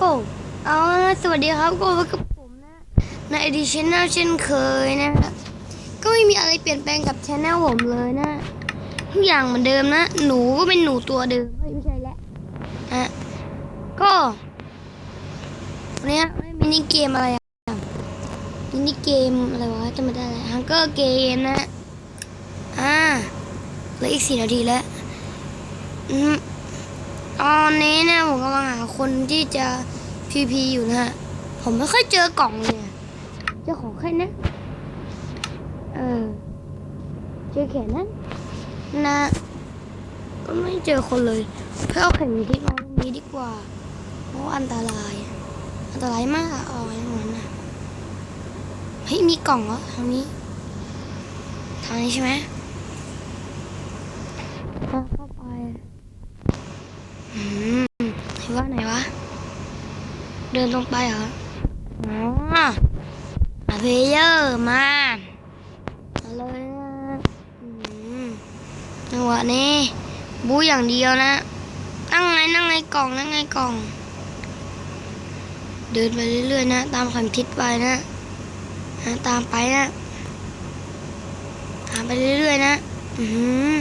ก็เอาสวัสดีครับก็พบกับผมนะ ในอดีชแนลเช่นเคยนะก็ไม่มีอะไรเปลี่ยนแปลงกับชแนลผมเลยนะ ทุกอย่างเหมือนเดิมนะ หนูก็เป็นหนูตัวเดิมไม่ใช่แล้วฮะก็วันนี้ไม่มินิเกมอะไรอะมินิเกมอะไรวะจะไม่ได้เลยฮังเกอร์เกมนะ อ่าเหลืออีกสี่นาทีแล้วอืม ตอนนี้เนี่ยผมกำลังหาคนที่จะพีพีอยู่นะฮะ ผมไม่ค่อยเจอกล่องเลยอะเจอของแค่นั้นเออเจอแค่นั้นนะ ก็ไม่เจอคนเลยเพื่อเอาเข็มทิศมาตรงนี้ดีกว่า เพราะอันตราย อันตรายมากอะเอาไว้ตรงนั้นนะเฮ้ยมีกล่องเหรอทางนี้ ทางนี้ใช่ไหม เข้าเข้าไปอืมไหน วะไหนวะ เดินตรงไปเหรออ๋อมาเพลเยอร์มามาเลยนะอืมจังหวะนี้บูอย่างเดียวนะ นั่งไงนั่งไงกล่องนั่งไงกล่อง เดินไปเรื่อยๆนะ ตามคำทิศไปนะนะตามไปนะตามไปเรื่อยๆนะ อืม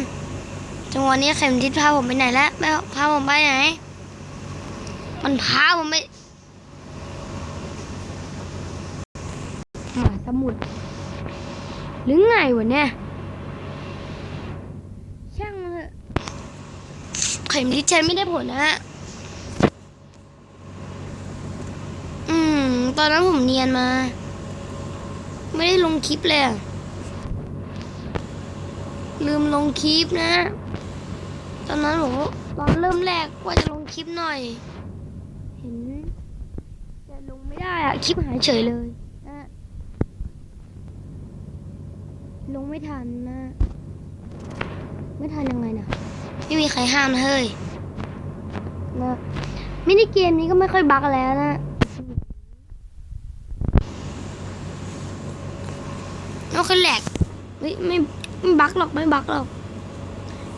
จังหวะนี้เข็มทิศพาผมไปไหนแล้วไม่พาผมไปไหน มันพาผมไปหมาสมุทรหรือไงวะเนี่ยช่างมันเถอะเข็มทิศใช้ไม่ได้ผลนะฮะอืม ตอนนั้นผมเนียนมา ไม่ได้ลงคลิปเลยลืมลงคลิปนะ ตอนนั้นผมตอนเริ่มแรกว่าจะลงคลิปหน่อย ไม่ได้อะคลิปหายเฉยเลยนะลงไม่ทันนะ ไม่ทันยังไงนะไม่มีใครห้ามนะเฮ้ยนะมินิเกมนี้ก็ไม่ค่อยบักแล้วนะแล้วก็แหลกเฮ้ยไม่ไม่บักหรอกไม่บักหรอก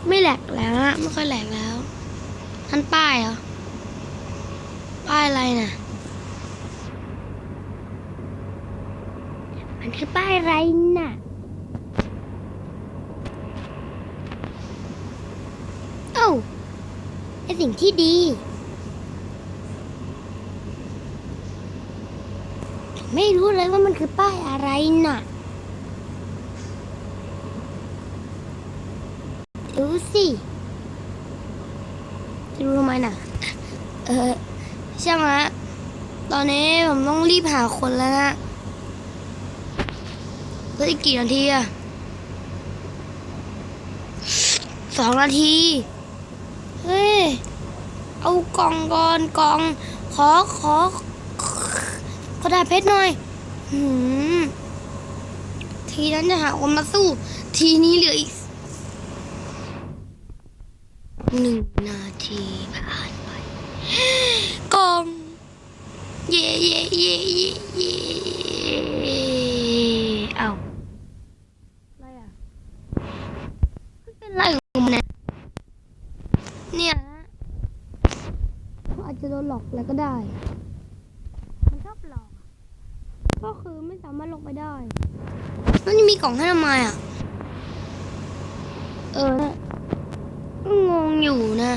ไม่แหลกแล้วนะไม่ค่อยแหลกแล้วอันป้ายเหรอป้ายอะไรน่ะมั คือป้ายอะไรน่ะเอ้าเป็นสิ่งที่ดี ไม่รู้เลยว่ามันคือป้ายอะไรน่ะ ดูสิจะรู้ทำไมน่ะ เออ ใช่างละตอนนี้ผมต้องรีบหาคนแล้วนะ เหลืออีกกี่นาทีอะสองนาที เฮ้ย เอากล่องก่อนกล่อง ขอขอขอดาเพชรหน่อยหืมทีนั้นจะหาคนมาสู้ ทีนี้เหลืออีกหนึ่งนาทีผ่านไปกล่อง เย่เย่เย่เย่เย่เอาอะไรอะมันเป็นอะไรของมันเนี่ยเนี่ยนะเขาอาจจะโดน หลอกแล้วก็ได้ มันชอบหลอกอะก็คือไม่สามารถลงไปได้แล้วนี่มีกล่องให้ทำไมอะ เออนะก็งงอยู่นะ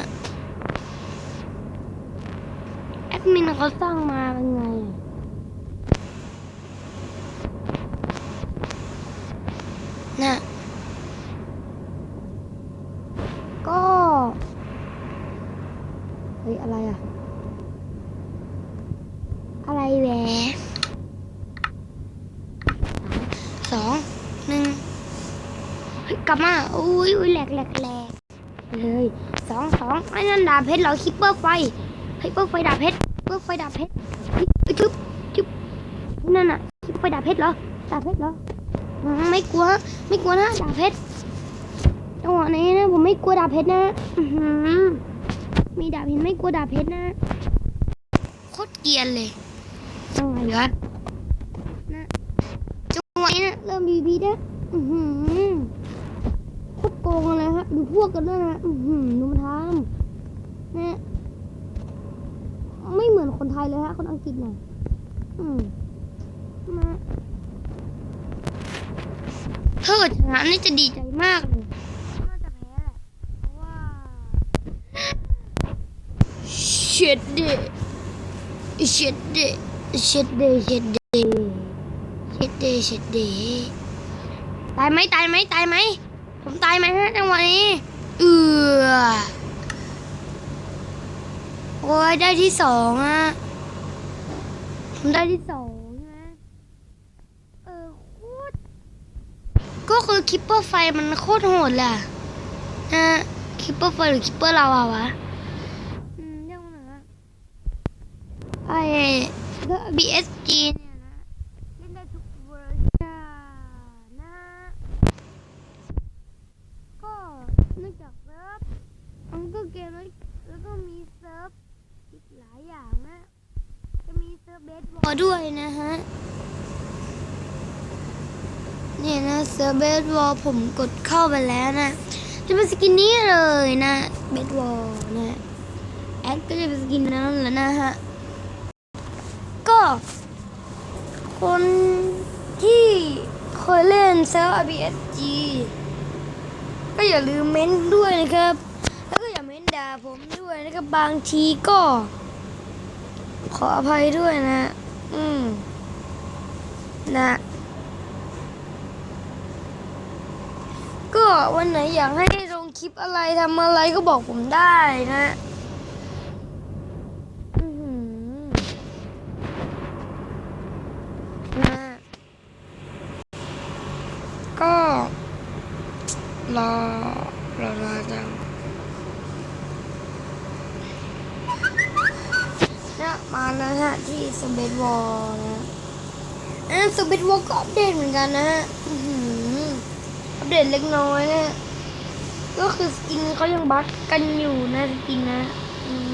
แอดมินเขาสร้างมาเป็นไงอะน่ะ ก็ เฮ้ย อะไรอะ อะไรแหวสองหนึ่งกลับมาอุ้ยอุ้ยแหลกแหลกแหลกเลยสองสองไอ้นั่นดาบเพชรเหรอคิปเปอร์ไฟเฮ้ยเปอร์ไฟดาบเพชรเปอร์ไฟดาบเพชรยเฮ้ยจุ๊บจุ๊บนั่นน่ะคิปเปอร์ดาบเพชรเหรอดาบเพชรเหรอไม่กลัวไม่กลัวนะดาบเพชรจังหวะนี้นะผมไม่กลัวดาบเพชรนะมีดาบเห็นไม่กลัวดาบเพชรนะโคตรเกรียนเลย จังหวะวะนะจังหวะนี้นะเริ่มบีบีนะอือหือโคตรโกงเลยฮะดูพวกกันด้วยนะอือหือดูมันทำเนี่ยโคไม่เหมือนคนไทยเลยฮะ คนอังกฤษเนี่ยอืมมาถ้าเกิดชนะนี่จะดีใจมากเลยน่าจะแพ้แหละเพราะว่า shit day shit day shit day shit day shit day shit day ตายไหมตายไหมตายไหมผมตายไหมฮะจังหวะนี้เอือโอ้ยได้ที่สองอะผมได้ที่สองใช่ไหมเออโคตรก็คือคิปเปอร์ไฟมันโคตรโหดแหละนะคิปเปอร์ไฟหรือคิปเปอร์ลาวาวะอืมเรียกว่าไงวะไอ ก็ BSG เนี่ยนะเล่นได้ทุกเวอร์ชันนะก็นอกจากเซิร์ฟมันก็เกมแล้วก็มีเซิร์ฟอีกหลายอย่างนะ จะมีเซิร์ฟเบสบอลด้วยนะฮะเนี่ยนะเซิร์ฟเบสบอลผมกดเข้าไปแล้วนะ จะเป็นสกินนี้เลยนะเบสบอลนะแอดก็จะเป็นสกินนั้นแหล้วนะฮะ คนที่เคยเล่นเซิร์ฟ RBSG ก็อย่าลืมเม้นด้วยนะครับ แล้วก็อย่าเม้นด่าผมด้วยนะครับบางทีก็ ขออภัยด้วยนะ อืม นะ ก็วันไหนอยากให้ลงคลิปอะไรทำอะไรก็บอกผมได้นะอื้อหือนะ ก็รอรอรอจังเนี่ยมาแล้วฮะที่ส เปซวอลนะอันนั้นสเปซวอลก็อัปเดตเหมือนกันนะฮะอัปเดตเล็กน้อยนะก็คือสกินเขายังบั๊กกันอยู่นะสกินนะ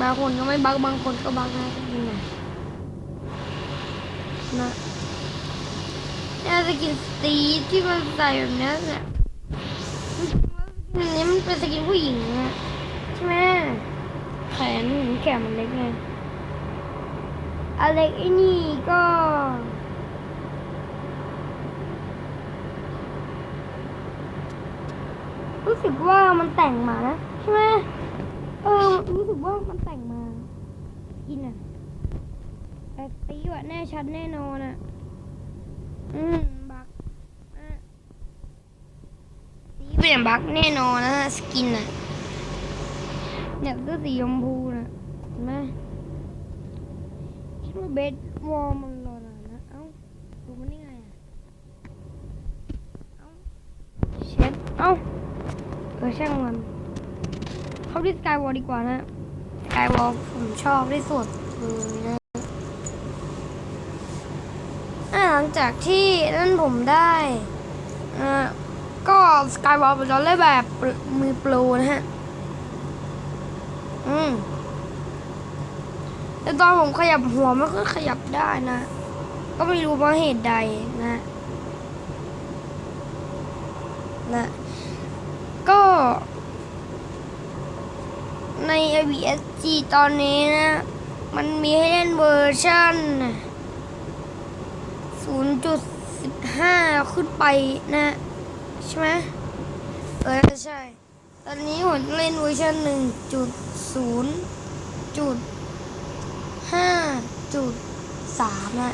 บางคนก็ไม่บั๊กบางคนก็บั๊กนะสกินนะนะนี่สกินสตีที่มันใส่แบบนี้เนี่ยนนี้มันเป็นสกินผู้หญิงอะใช่ไหมแขนแขนมันเล็กไง อเล็กไอ้นี่ก็รู้สึกว่ามันแต่งมานะใช่ไหมเออรู้สึกว่ามันแต่งมากินอะแต่ตีว่ะแน่ชัดแน่นอนอะ อืมบักอะสีเป็นบักแน่นอนนะสกินน่ะเนี่ยก็สีชมพูนะเห็นไหม ดว่าเบสวอลมันรอนนนะ เอ้า ดูมันนี่ไงอะ เอ้า เช็ด เอ้า เออช่างมัน เข้าที่สกายวอลดีกว่านะสกายวอลผมชอบที่สุดเลยนะหลังจากที่นั่นผมได้อ่าก็สกายวอลเป็นราเล่นแบบมือโปรนะฮะ อืม แต่ตอนผมขยับหัวมันก็ขยับได้นะ ก็ไม่รู้เพราะเหตุใดนะนะก็ ใน ABSG ตอนนี้นะ มันมีให้เล่นเวอร์ชัน0.15 ขึ้นไปนะใช่ไหมเออใช่ ตอนนี้ผมเล่นเวอร์ชันหนึ่งจุดูตรสามอะ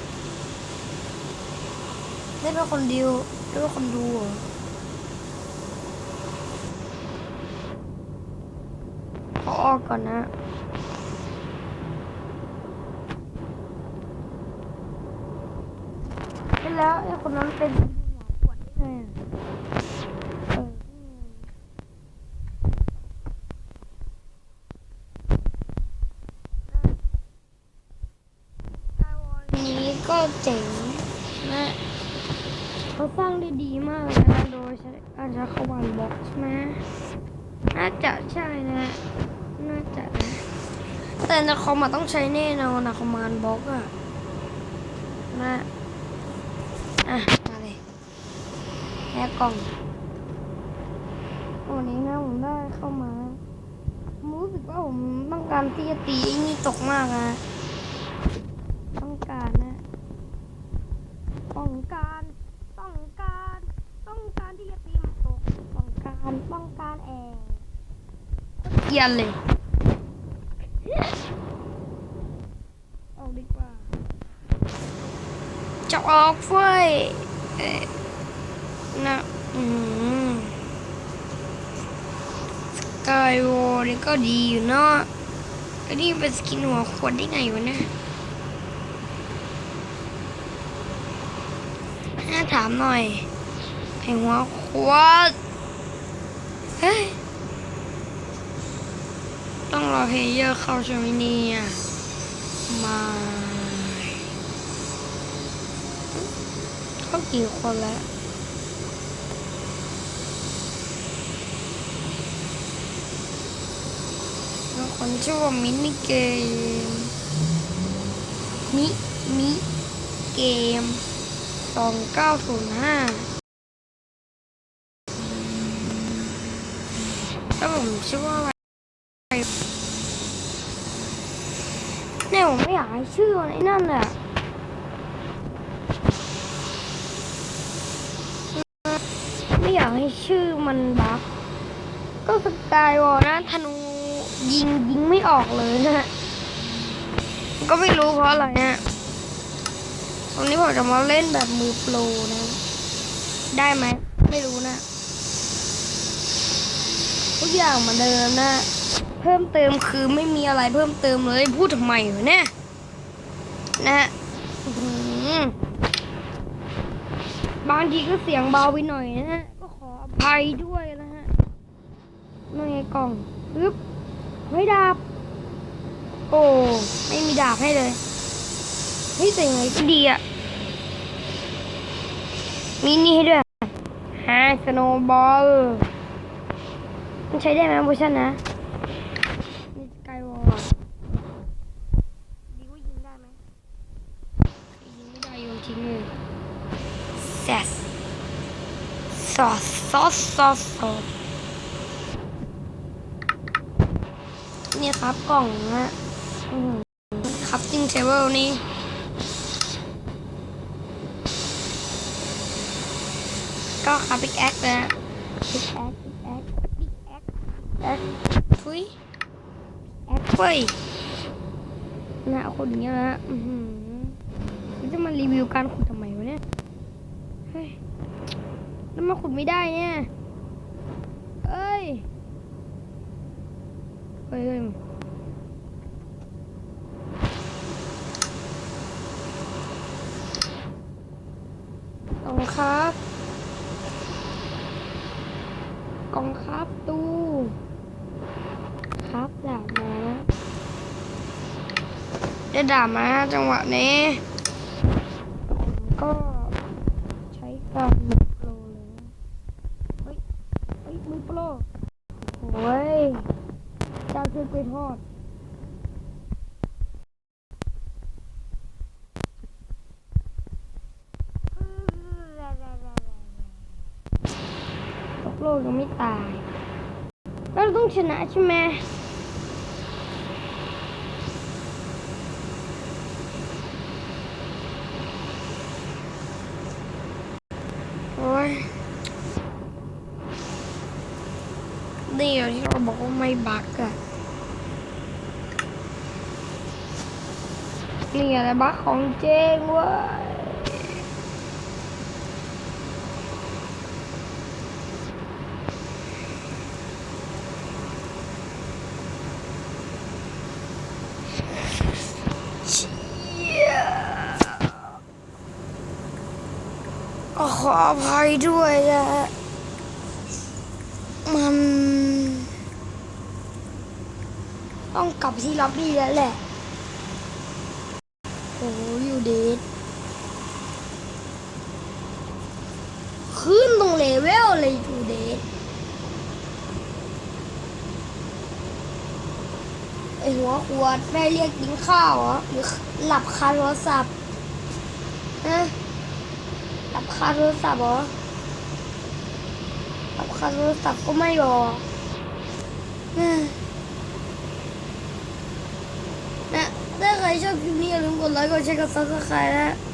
ได้เป็นคนดิวได้เป็นคนดูเหรอขอออกก่อนนะเสร็จแล้วไอ้คนนั้นเป็นหัวปวดได้ไงอะเอออืมสกายวอลนี้ ก็เจ๋งนะเขาสร้างได้ดีมากเลยนะโดยใช้อาชาควันบล็อกใช่ไหมน่าจะใช่นะ น่าจะนะ แต่ในคอมอะต้องใช้แน่นอนนะคอมมานบล็อกอะนะ อะ มาเลยแล้กล่องวันนี้นะผมได้เข้ามาผมรู้สึกว่าผมต้องการที่จะตีไอ้นี่ตกมากนะ ต้องการนะ ต้องการ ต้องการ ต้องการที่จะตีมันตกต้องการ ต้องการเองเกลียนเลย ออกดีกว่า จะออกเฟ้ยเอ๊ะนะอืมสกายวอลนี่ก็ดีอยู่เนาะไอ้นี่เป็นสกินหัวขวดได้ไงวะเนี่ย น่าถามหน่อยไอ้หัวขวดเฮ้ย ต้องรอเพลเยอร์เข้าใช่ไหมเนี่ยมาเข้ากี่คนแล้วแล้วคนชื่อว่ามินิเกม มิ มิ เกม สองเก้าศูนย์ห้าแล้วผมชื่อว่าอะไรเนี่ยผมไม่อยากให้ชื่อมันไอ้นั่นเลยอะไม่อยากให้ชื่อมันบักก็สกายวอลนะธนูยิงยิงไม่ออกเลยนะฮะก็ไม่รู้เพราะอะไรนะ วันนี้ผมจะมาเล่นแบบมือโปรนะ ได้ไหม ไม่รู้นะ ทุกอย่างเหมือนเดิมนะ เพิ่มเติมคือไม่มีอะไรเพิ่มเติมเลยพูดทำไมเนี่ยนะบางทีก็เสียงเบาไปหน่อยนะฮะ ก็ขออภัยด้วยนะฮะนั่ไงกล่องปึ๊บเฮ้ยดาบ โอ้ ไม่มีดาบให้เลย เฮ้ยแต่ยังไงก็ดีอะมีนี่ให้ด้วยฮะสโนบอล มันใช้ได้ไหมเวอร์ชันนะนี่สกายวอลดีว่ายิงได้ไหมยิงไม่ได้โยนทิ้งเลยแซสซอสซอสซอสซอสนี่ครับกล่องนะอืมครับจิงเทเบิลนี่ ก็ครับบิ๊กแอคนะบิ๊กแอคบิ๊กแอคบิ๊กแอคแอคทุยแอคเฟ้ยนะคนอย่างเงี้ยนะอือหือมันจะมารีวิวการขุดทำไมวะเนี่ยเฮ้ยแล้วมาขุดไม่ได้เนี่ยเอ้ยเฮ้ยเฮ้ยกล่องครับกล่องครับตู้ ครับดาบมา ได้ดามาจังหวะนี้ ก็ใช้การมือโปรเลยเฮ้ยเฮ้ยมือโปรโอ้ยเจ้าช่วยกล้วยทอดตกโลกยังไม่ตายแล้วเราต้องชนะใช่ไหมโอ้ยนี่เหรอที่เราบอกว่า ไม่บักอะนี่อะไรบักของเจ้งเว้ยเชี่ยขออภัยด้วยนะมัน ต้องกลับที่ล็อบบี้แล้วแหละ โอ้อยู่เดทขึ้นตรงเลเวลเลยอยู่เดทไอหัวขวดแม่เรียกกินข้าวเหรอหรือหลับคาโทรศัพท์ฮะหลับคาโทรศัพท์เหรอหลับคาโทรศัพท์ก็ไม่บอก ฮะนะถ้าใครชอบค